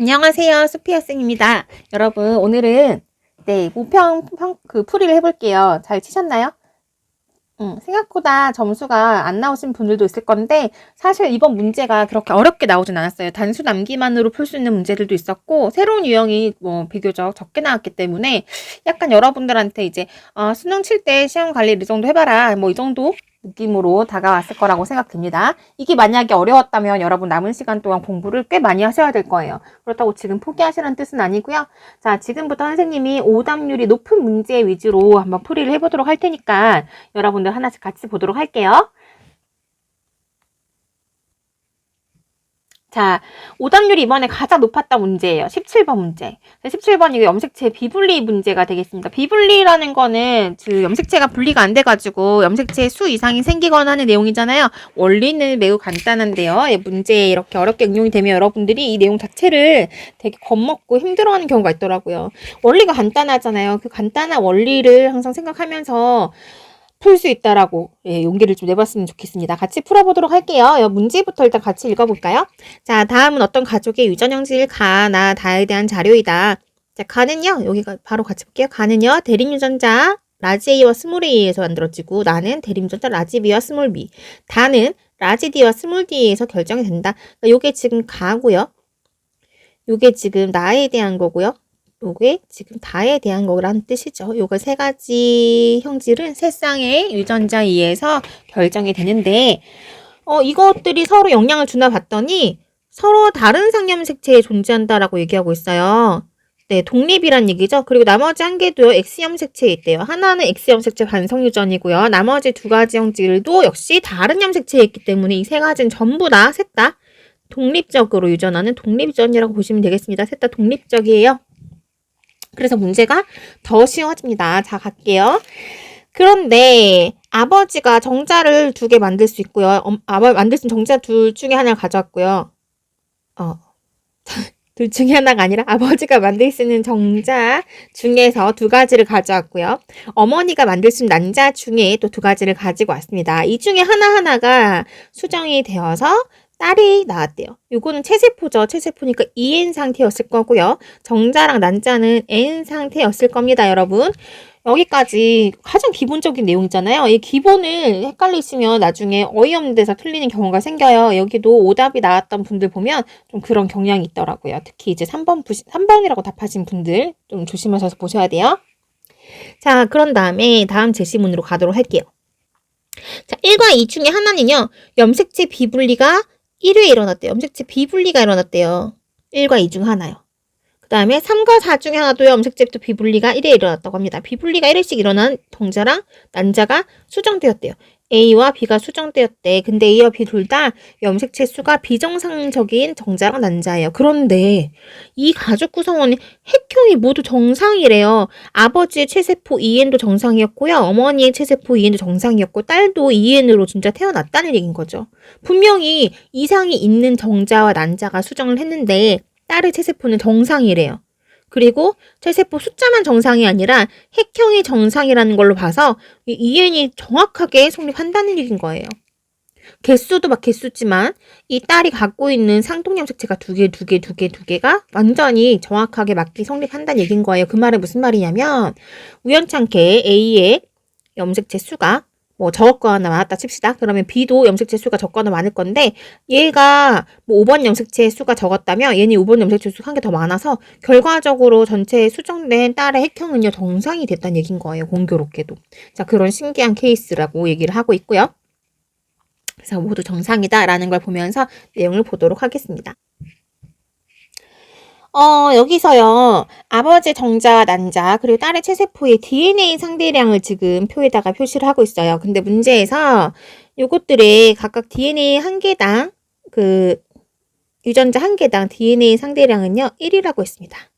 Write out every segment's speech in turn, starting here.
안녕하세요. 수피 학생입니다. 여러분, 오늘은 네, 모평 평, 그 풀이를 해 볼게요. 잘 치셨나요? 음, 생각보다 점수가 안 나오신 분들도 있을 건데, 사실 이번 문제가 그렇게 어렵게 나오진 않았어요. 단수 남기만으로 풀 수 있는 문제들도 있었고, 새로운 유형이 뭐 비교적 적게 나왔기 때문에, 약간 여러분들한테 이제, 어, 수능 칠 때 시험 관리 이 정도 해봐라. 뭐 이 정도 느낌으로 다가왔을 거라고 생각됩니다. 이게 만약에 어려웠다면 여러분 남은 시간 동안 공부를 꽤 많이 하셔야 될 거예요. 그렇다고 지금 포기하시라는 뜻은 아니고요. 자, 지금부터 선생님이 오답률이 높은 문제 위주로 한번 풀이를 해보도록 할 테니까 여러분들 하나씩 같이 보도록 할게요. 자, 오답률이 이번에 가장 높았던 문제예요. 17번 문제. 17번 이거 염색체 비분리 문제가 되겠습니다. 비분리라는 거는 그 염색체가 분리가 안 돼가지고 염색체 수 이상이 생기거나 하는 내용이잖아요. 원리는 매우 간단한데요. 이 문제에 이렇게 어렵게 응용이 되면 여러분들이 이 내용 자체를 되게 겁먹고 힘들어하는 경우가 있더라고요. 원리가 간단하잖아요. 그 간단한 원리를 항상 생각하면서 풀 수 있다라고 예, 용기를 좀 내봤으면 좋겠습니다. 같이 풀어보도록 할게요. 이 문제부터 일단 같이 읽어볼까요? 자, 다음은 어떤 가족의 유전형질 가, 나, 다에 대한 자료이다. 자, 가는요. 여기가 바로 같이 볼게요. 가는요. 대립유전자 라지 A와 스몰 A에서 만들어지고 나는 대립유전자 라지 B와 스몰 B. 다는 라지 D와 스몰 D에서 결정이 된다. 그러니까 요게 지금 가고요. 요게 지금 나에 대한 거고요. 요게 지금 다에 대한 거라는 뜻이죠. 요거 세 가지 형질은 세 쌍의 유전자에 의해서 결정이 되는데 어, 이것들이 서로 영향을 주나 봤더니 서로 다른 상염 색체에 존재한다라고 얘기하고 있어요. 네, 독립이란 얘기죠. 그리고 나머지 한 개도요, X염 색체에 있대요. 하나는 X염 색체 반성 유전이고요. 나머지 두 가지 형질도 역시 다른 염 색체에 있기 때문에 이 세 가지는 전부 다, 셋 다 독립적으로 유전하는 독립유전이라고 보시면 되겠습니다. 셋 다 독립적이에요. 그래서 문제가 더 쉬워집니다. 자, 갈게요. 그런데 아버지가 정자를 두 개 만들 수 있고요. 엄, 아버 만들 수 있는 정자 둘 중에 하나를 가져왔고요. 어. 둘 중에 하나가 아니라 아버지가 만들 수 있는 정자 중에서 두 가지를 가져왔고요. 어머니가 만들 수 있는 난자 중에 또 두 가지를 가지고 왔습니다. 이 중에 하나하나가 수정이 되어서 딸이 나왔대요. 요거는 체세포죠. 체세포니까 EN 상태였을 거고요. 정자랑 난자는 N 상태였을 겁니다, 여러분. 여기까지 가장 기본적인 내용이잖아요. 이 기본을 헷갈리시면 나중에 어이없는 데서 틀리는 경우가 생겨요. 여기도 오답이 나왔던 분들 보면 좀 그런 경향이 있더라고요. 특히 이제 3번, 3번이라고 답하신 분들 좀 조심하셔서 보셔야 돼요. 자, 그런 다음에 다음 제시문으로 가도록 할게요. 자, 1과 2 중에 하나는요, 염색체 비분리가 1회에 일어났대요. 염색체 비분리가 일어났대요. 1과 2 중 하나요. 그 다음에 3과 4 중에 하나도 염색체부터 비분리가 1회 에 일어났다고 합니다. 비분리가 1회씩 일어난 정자랑 난자가 수정되었대요. A와 B가 수정되었대. 근데 A와 B 둘 다 염색체 수가 비정상적인 정자랑 난자예요. 그런데 이 가족 구성원이 핵형이 모두 정상이래요. 아버지의 체세포 EN도 정상이었고요. 어머니의 체세포 EN도 정상이었고 딸도 EN으로 진짜 태어났다는 얘기인 거죠. 분명히 이상이 있는 정자와 난자가 수정을 했는데 딸의 체세포는 정상이래요. 그리고 체세포 숫자만 정상이 아니라 핵형이 정상이라는 걸로 봐서 이 EN이 정확하게 성립한다는 얘기인 거예요. 개수도 막 개수지만 이 딸이 갖고 있는 상통염색체가 두 개, 두 개, 두 개, 두 개가 완전히 정확하게 맞게 성립한다는 얘기인 거예요. 그 말은 무슨 말이냐면 우연찮게 A의 염색체 수가 뭐 적거나 많았다 칩시다. 그러면 B도 염색체 수가 적거나 많을 건데 얘가 뭐 5번 염색체 수가 적었다면 얘는 5번 염색체 수가 한 개 더 많아서 결과적으로 전체 수정된 딸의 핵형은요 정상이 됐다는 얘기인 거예요. 공교롭게도. 자 그런 신기한 케이스라고 얘기를 하고 있고요. 그래서 모두 정상이다라는 걸 보면서 내용을 보도록 하겠습니다. 어, 여기서요, 아버지 정자, 난자, 그리고 딸의 체세포의 DNA 상대량을 지금 표에다가 표시를 하고 있어요. 근데 문제에서 요것들의 각각 DNA 한 개당, 그, 유전자 한 개당 DNA 상대량은요, 1이라고 했습니다.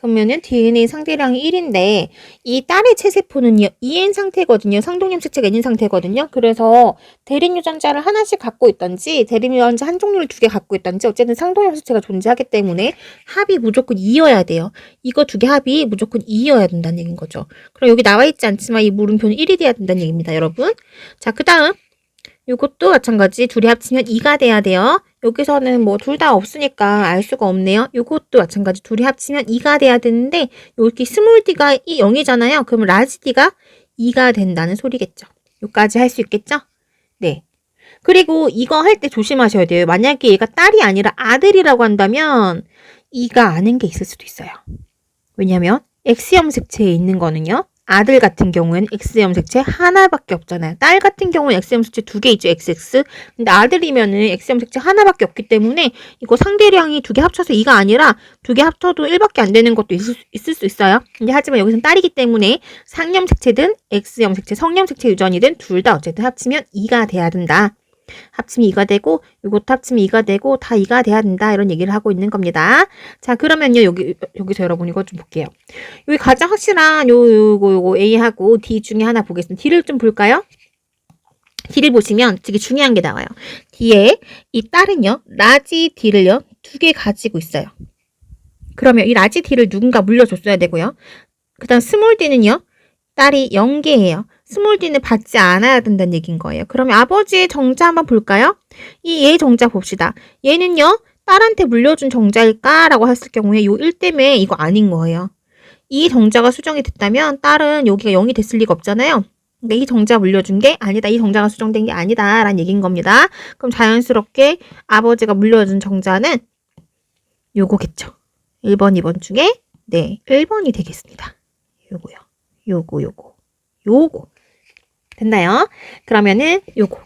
그러면은 DNA 상대량이 1인데 이 딸의 체세포는요 EN 상태거든요. 상동염색체가 있는 상태거든요. 그래서 대립 유전자를 하나씩 갖고 있던지 대립 유전자 한 종류를 두 개 갖고 있던지 어쨌든 상동염색체가 존재하기 때문에 합이 무조건 2여야 돼요. 이거 두 개 합이 무조건 2여야 된다는 얘기인 거죠. 그럼 여기 나와 있지 않지만 이 물음표는 1이 돼야 된다는 얘기입니다. 여러분. 자, 그 다음 이것도 마찬가지 둘이 합치면 2가 돼야 돼요. 여기서는 뭐 둘 다 없으니까 알 수가 없네요. 요것도 마찬가지 둘이 합치면 2가 돼야 되는데 여기 스몰 d가 0이잖아요. 그럼 라지 d가 2가 된다는 소리겠죠. 요까지 할 수 있겠죠? 네. 그리고 이거 할 때 조심하셔야 돼요. 만약에 얘가 딸이 아니라 아들이라고 한다면 2가 아는 게 있을 수도 있어요. 왜냐면 X염색체에 있는 거는요. 아들 같은 경우에는 X염색체 하나밖에 없잖아요. 딸 같은 경우는 X염색체 두 개 있죠. XX. 근데 아들이면은 X염색체 하나밖에 없기 때문에 이거 상대량이 두 개 합쳐서 2가 아니라 두 개 합쳐도 1밖에 안 되는 것도 있을, 수- 있을 수 있어요. 근데 하지만 여기서는 딸이기 때문에 상염색체든 X염색체, 성염색체 유전이든 둘 다 어쨌든 합치면 2가 돼야 된다. 합치면 2가 되고 이것도 합치면 2가 되고 다 2가 돼야 된다. 이런 얘기를 하고 있는 겁니다. 자, 그러면요. 여기 여기서 여러분 이거 좀 볼게요. 여기 가장 확실한 요 요거 요거 A하고 D 중에 하나 보겠습니다. D를 좀 볼까요? D를 보시면 되게 중요한 게 나와요. D에 이 딸은요. 라지 D를요. 두 개 가지고 있어요. 그러면 이 라지 D를 누군가 물려줬어야 되고요. 그 다음 스몰 D는요. 딸이 0개예요. 스몰 D는 받지 않아야 된다는 얘기인 거예요. 그러면 아버지의 정자 한번 볼까요? 이 얘 정자 봅시다. 얘는요. 딸한테 물려준 정자일까라고 했을 경우에 요 1 때문에 이거 아닌 거예요. 이 정자가 수정이 됐다면 딸은 여기가 0이 됐을 리가 없잖아요. 근데 이 정자 물려준 게 아니다. 이 정자가 수정된 게 아니다. 라는 얘기인 겁니다. 그럼 자연스럽게 아버지가 물려준 정자는 요거겠죠. 1번, 2번 중에 네, 1번이 되겠습니다. 요거요. 요거, 요거. 요거. 됐나요? 그러면은 요거.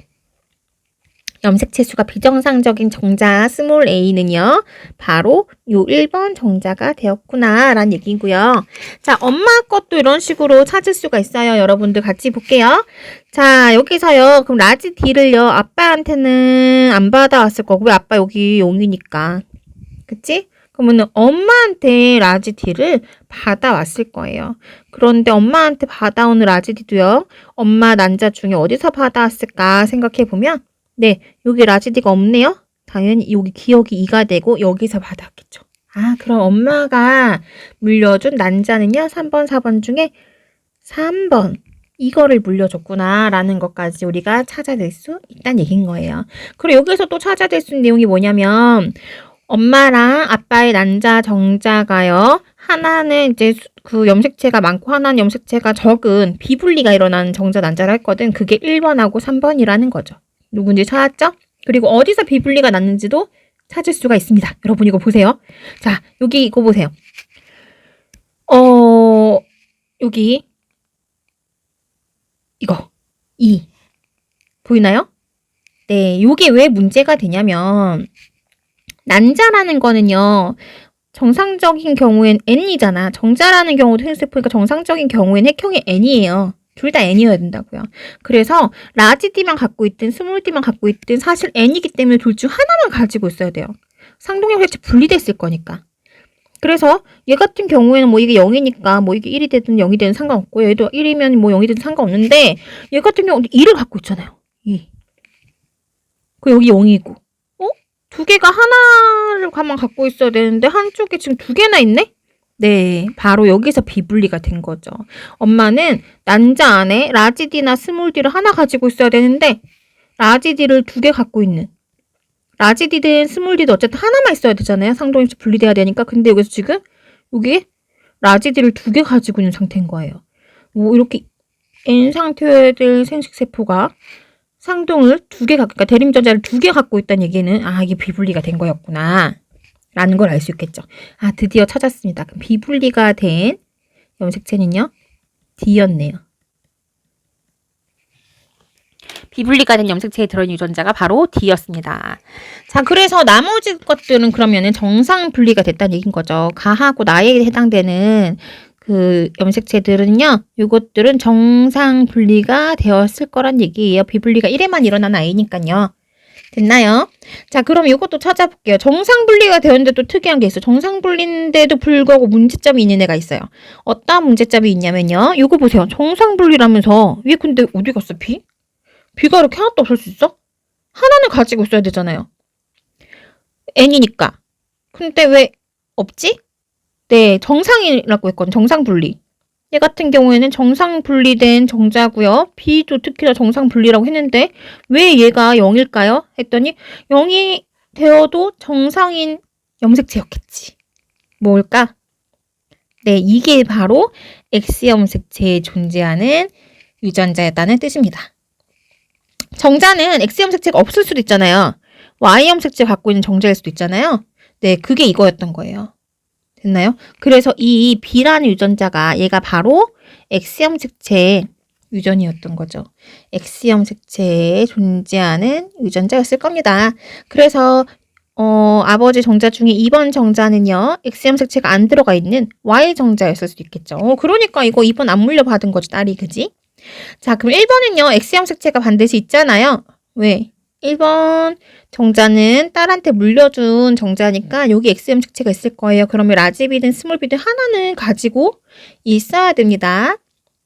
염색체 수가 비정상적인 정자 스몰 a는요. 바로 요 1번 정자가 되었구나 라는 얘기고요. 자, 엄마 것도 이런 식으로 찾을 수가 있어요. 여러분들 같이 볼게요. 자, 여기서요. 그럼 라지 D를요. 아빠한테는 안 받아왔을 거고 왜 아빠 여기 0이니까. 그치? 그러면은 엄마한테 라지 D를 받아왔을 거예요. 그런데 엄마한테 받아온 라지 D도요. 엄마 난자 중에 어디서 받아왔을까 생각해 보면 네, 여기 라지디가 없네요. 당연히 여기 기억이 2가 되고 여기서 받았겠죠. 아, 그럼 엄마가 물려준 난자는요. 3번, 4번 중에 3번. 이거를 물려줬구나 라는 것까지 우리가 찾아낼 수 있다는 얘기인 거예요. 그리고 여기서 또 찾아낼 수 있는 내용이 뭐냐면 엄마랑 아빠의 난자 정자가요. 하나는 이제 수- 그 염색체가 많고 하나는 염색체가 적은 비분리가 일어나는 정자 난자를 했거든. 그게 1번하고 3번이라는 거죠. 누군지 찾았죠? 그리고 어디서 비분리가 났는지도 찾을 수가 있습니다. 여러분 이거 보세요. 자, 여기 이거 보세요. 어, 여기 이거 2 보이나요? 네, 요게 왜 문제가 되냐면 난자라는 거는요. 정상적인 경우엔 n이잖아. 정자라는 경우도 생각해보니까 정상적인 경우엔 핵형이 n이에요. 둘 다 n이어야 된다고요. 그래서 라지 D만 갖고 있든 스몰 D만 갖고 있든 사실 n이기 때문에 둘 중 하나만 가지고 있어야 돼요. 상동형 색채 분리됐을 거니까. 그래서 얘 같은 경우에는 뭐 이게 0이니까 뭐 이게 1이 되든 0이 되든 상관없고 얘도 1이면 뭐 0이 되든 상관없는데 얘 같은 경우는 2를 갖고 있잖아요. 2. 그 여기 0이고. 어? 두 개가 하나를 가만 갖고 있어야 되는데 한쪽에 지금 두 개나 있네? 네, 바로 여기서 비분리가 된 거죠. 엄마는 난자 안에 라지 D나 스몰 D를 하나 가지고 있어야 되는데 라지 D를 두 개 갖고 있는 라지 D든 스몰 D든 어쨌든 하나만 있어야 되잖아요. 상동입시 분리돼야 되니까. 근데 여기서 지금 여기 라지 D를 두 개 가지고 있는 상태인 거예요. 뭐 이렇게 N 될 생식세포가 상동을 두 개 갖고, 그러니까 대림전자를 두 개 갖고 있다는 얘기는 아 이게 비분리가 된 거였구나 라는 걸 알 수 있겠죠. 아 드디어 찾았습니다. 그럼 비분리가 된 염색체는요 D였네요. 비분리가 된 염색체에 들어있는 유전자가 바로 D였습니다. 자, 그래서 나머지 것들은 그러면은 정상 분리가 됐다는 얘기인 거죠. 가하고 나에 해당되는 그 염색체들은요, 이것들은 정상 분리가 되었을 거란 얘기예요. 비분리가 1에만 일어난 아이니까요. 됐나요? 자, 그럼 이것도 찾아볼게요. 정상 분리가 되었는데 또 특이한 게 있어요. 정상 분리인데도 불구하고 문제점이 있는 애가 있어요. 어떤 문제점이 있냐면요. 이거 보세요. 정상 분리라면서 위에 근데 어디 갔어, 비? 비가 이렇게 하나도 없을 수 있어? 하나는 가지고 있어야 되잖아요. n이니까. 근데 왜 없지? 네, 정상이라고 했거든. 정상 분리. 얘 같은 경우에는 정상 분리된 정자고요. B도 특히나 정상 분리라고 했는데 왜 얘가 0일까요? 했더니 0이 되어도 정상인 염색체였겠지. 뭘까? 네, 이게 바로 X 염색체에 존재하는 유전자였다는 뜻입니다. 정자는 X 염색체가 없을 수도 있잖아요. Y 염색체 갖고 있는 정자일 수도 있잖아요. 네, 그게 이거였던 거예요. 됐나요? 그래서 이 B라는 유전자가 얘가 바로 X 염색체의 유전이었던 거죠. X 염색체에 존재하는 유전자였을 겁니다. 그래서 어, 아버지 정자 중에 2번 정자는요, X 염색체가 안 들어가 있는 Y 정자였을 수도 있겠죠. 어, 그러니까 이거 2번 안 물려받은 거지, 딸이, 그지? 자, 그럼 1번은요, X 염색체가 반드시 있잖아요. 왜? 1번 정자는 딸한테 물려준 정자니까 여기 X 염색체가 있을 거예요. 그러면 라지 비든 스몰 비든 하나는 가지고 있어야 됩니다.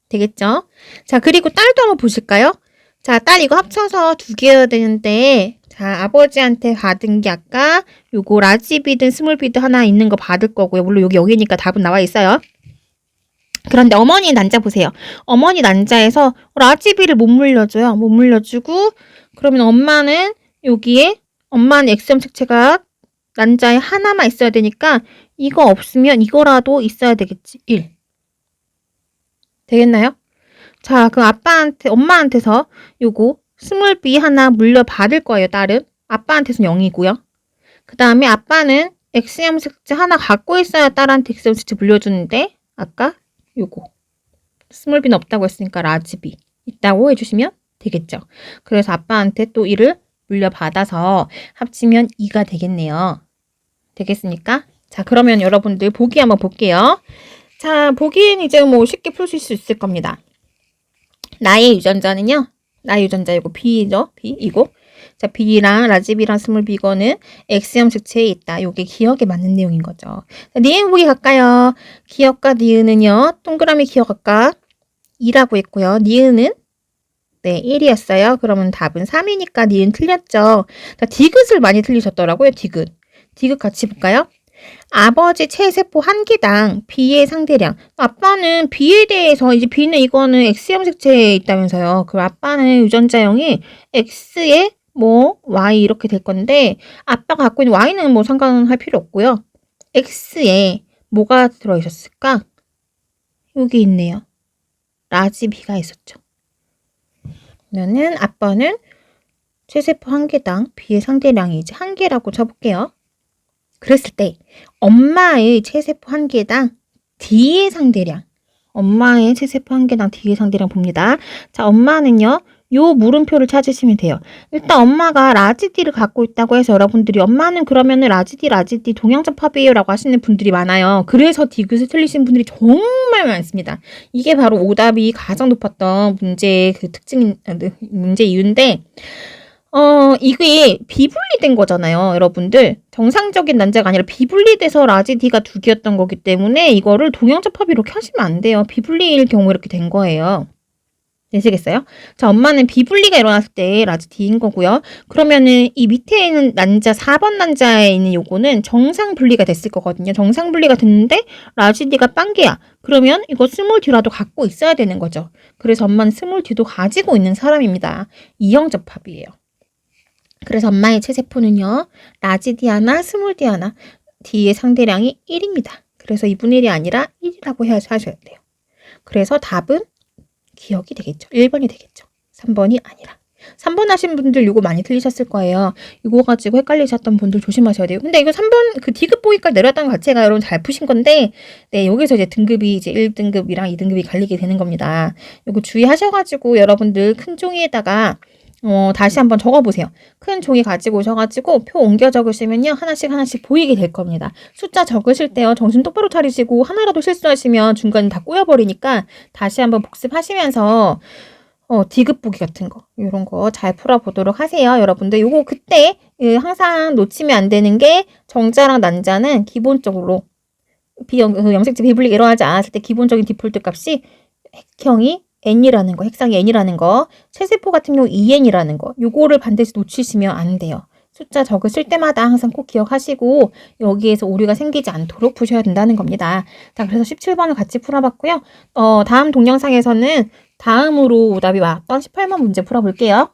되겠죠? 자, 그리고 딸도 한번 보실까요? 자, 딸 이거 합쳐서 두 개여야 되는데, 자, 아버지한테 받은 게 아까 요거 라지 비든 스몰 비든 하나 있는 거 받을 거고요. 물론 여기 여기니까 답은 나와 있어요. 그런데 어머니 난자 보세요. 어머니 난자에서 라지비를 못 물려줘요. 못 물려주고, 그러면 엄마는 여기에, 엄마는 X염색체가 난자에 하나만 있어야 되니까, 이거 없으면 이거라도 있어야 되겠지. 1. 되겠나요? 자, 그럼 아빠한테, 엄마한테서 요거 스몰 B 하나 물려받을 거예요, 딸은. 아빠한테서 0이고요. 그 다음에 아빠는 X염색체 하나 갖고 있어야 딸한테 X염색체 물려주는데, 아까 요거. 스몰 B는 없다고 했으니까 라지 B 있다고 해주시면 되겠죠. 그래서 아빠한테 또 1을 물려받아서 합치면 2가 되겠네요. 되겠습니까? 자, 그러면 여러분들 보기 한번 볼게요. 자, 보기엔 이제 뭐 쉽게 풀 수 있을 겁니다. 나의 유전자는요. 나의 유전자 이거 B죠? B 이거. 자, B랑 라지비랑 스몰 B거는 X염색체에 있다. 요게 기억에 맞는 내용인 거죠. 자, 니은 보기 갈까요? 기억과 니은은요. 동그라미 기억 아까 2라고 했고요. 니은은 네, 1이었어요. 그러면 답은 3이니까 니은 틀렸죠. 자, 디귿을 많이 틀리셨더라고요. 디귿. 디귿 같이 볼까요? 아버지 체세포 한 개당 B의 상대량. 아빠는 B에 대해서 이제 B는 이거는 X 염색체에 있다면서요. 그럼 아빠는 유전자형이 X에 뭐 Y 이렇게 될 건데 아빠가 갖고 있는 Y는 뭐 상관할 필요 없고요. X에 뭐가 들어 있었을까? 여기 있네요. 라지 B가 있었죠. 그러면은 아빠는 체세포 한 개당 B의 상대량이 이제 한 개라고 쳐볼게요. 그랬을 때 엄마의 체세포 한 개당 D의 상대량 엄마의 체세포 한 개당 D의 상대량 봅니다. 자, 엄마는요. 요 물음표를 찾으시면 돼요. 일단 엄마가 라지디를 갖고 있다고 해서 여러분들이 엄마는 그러면은 라지디 라지디 동양접합이에요 라고 하시는 분들이 많아요. 그래서 디귿을 틀리신 분들이 정말 많습니다. 이게 바로 오답이 가장 높았던 문제의 그 특징, 문제 이유인데 어, 이게 비분리된 거잖아요, 여러분들. 정상적인 난자가 아니라 비분리돼서 라지디가 두 개였던 거기 때문에 이거를 동양접합 이렇게 하시면 안 돼요. 비분리일 경우 이렇게 된 거예요. 되시겠어요? 자, 엄마는 비분리가 일어났을 때 라지디인 거고요. 그러면은 이 밑에 있는 난자, 4번 난자에 있는 요거는 정상 분리가 됐을 거거든요. 정상 분리가 됐는데 라지디가 빵개야. 그러면 이거 스몰 뒤라도 갖고 있어야 되는 거죠. 그래서 엄마는 스몰 뒤도 가지고 있는 사람입니다. 이형 접합이에요. 그래서 엄마의 체세포는요. 라지디 하나, 스몰 디 하나, D의 상대량이 1입니다. 그래서 2분의 1이 아니라 1이라고 하셔야 돼요. 그래서 답은 기억이 되겠죠. 1번이 되겠죠. 3번이 아니라. 3번 하신 분들 이거 많이 틀리셨을 거예요. 이거 가지고 헷갈리셨던 분들 조심하셔야 돼요. 근데 이거 3번 그 D급 보기까지 것 자체가 여러분 잘 푸신 건데, 네, 여기서 이제 등급이 이제 1등급이랑 2등급이 갈리게 되는 겁니다. 이거 주의하셔가지고 여러분들 큰 종이에다가 어, 다시 한번 적어보세요. 큰 종이 가지고 오셔가지고 표 옮겨 적으시면요. 하나씩 하나씩 보이게 될 겁니다. 숫자 적으실 때요. 정신 똑바로 차리시고 하나라도 실수하시면 중간에 다 꼬여버리니까 다시 한번 복습하시면서 어, 디귿 보기 같은 거, 이런 거 잘 풀어보도록 하세요. 여러분들, 요거 그때 예, 항상 놓치면 안 되는 게 정자랑 난자는 기본적으로 비영, 그 염색체 비분리가 일어나지 않았을 때 기본적인 디폴트 값이 핵형이 n이라는 거, 핵상이 n이라는 거, 체세포 같은 경우 2n이라는 거, 요거를 반드시 놓치시면 안 돼요. 숫자 적으실 때마다 항상 꼭 기억하시고 여기에서 오류가 생기지 않도록 푸셔야 된다는 겁니다. 자, 그래서 17번을 같이 풀어봤고요. 어, 다음 동영상에서는 다음으로 오답이 왔던 18번 문제 풀어볼게요.